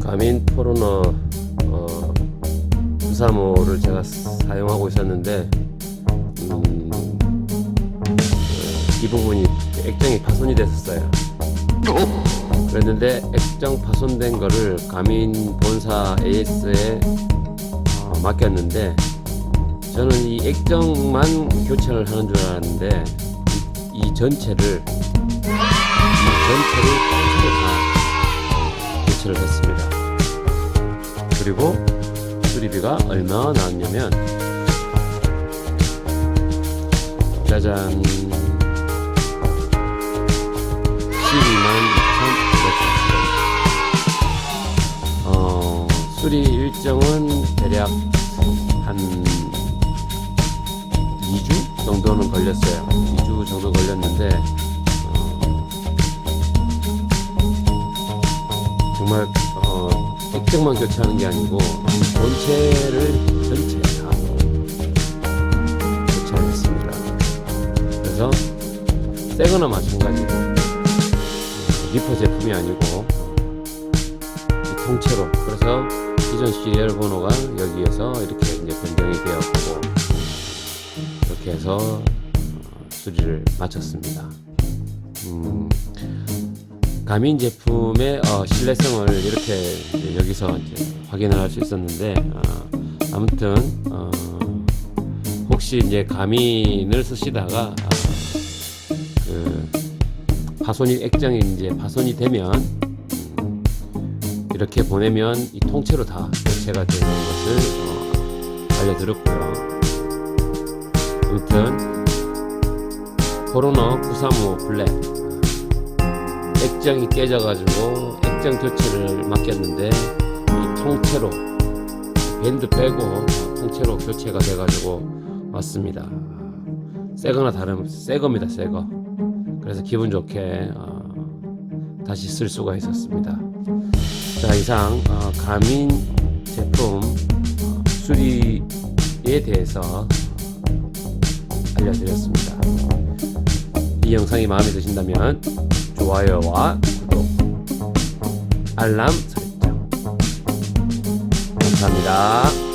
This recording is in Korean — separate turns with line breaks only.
가민 포르노 어, 935를 제가 사용하고 있었는데 음, 어, 이 부분이 액정이 파손이 됐었어요. 그랬는데 액정 파손된 거를 가민 본사 AS에 어, 맡겼는데 저는 이 액정만 교체를 하는 줄 알았는데 이, 이 전체를 이 전체를 다 교체를 했습니다. 그리고 수리비가 얼마 나왔냐면 짜잔 12만 2,900원 어, 수리 일정은 대략 한 2주 정도는 걸렸어요. 2주 정도 걸렸는데 정말 어, 액정만 교체하는 게 아니고 본체를 전체 다 교체를 했습니다. 그래서 새거나 마찬가지고 어, 리퍼 제품이 아니고 이 통째로 그래서 기존 시리얼 번호가 여기에서 이렇게 이제 변경이 되었고 이렇게 해서 어, 수리를 마쳤습니다. 음, 가민 제품의 어, 신뢰성을 이렇게 여기서 확인을 할 수 있었는데 어, 아무튼 어, 혹시 이제 가민을 쓰시다가 아, 그 파손이 액정이 이제 파손이 되면 음, 이렇게 보내면 이 통째로 다 교체가 되는 것을 어, 알려드렸고요. 아무튼 코로나 935 블랙 액정이 깨져가지고 액정 교체를 맡겼는데 이 통째로 밴드 빼고 통째로 교체가 돼가지고 왔습니다. 새거나 다름 새겁니다, 새거. 그래서 기분 좋게 어, 다시 쓸 수가 있었습니다. 자 이상 어, 가민 제품 어, 수리에 대해서 알려드렸습니다. 이 영상이 마음에 드신다면 좋아요와 구독, 알람 설정 감사합니다.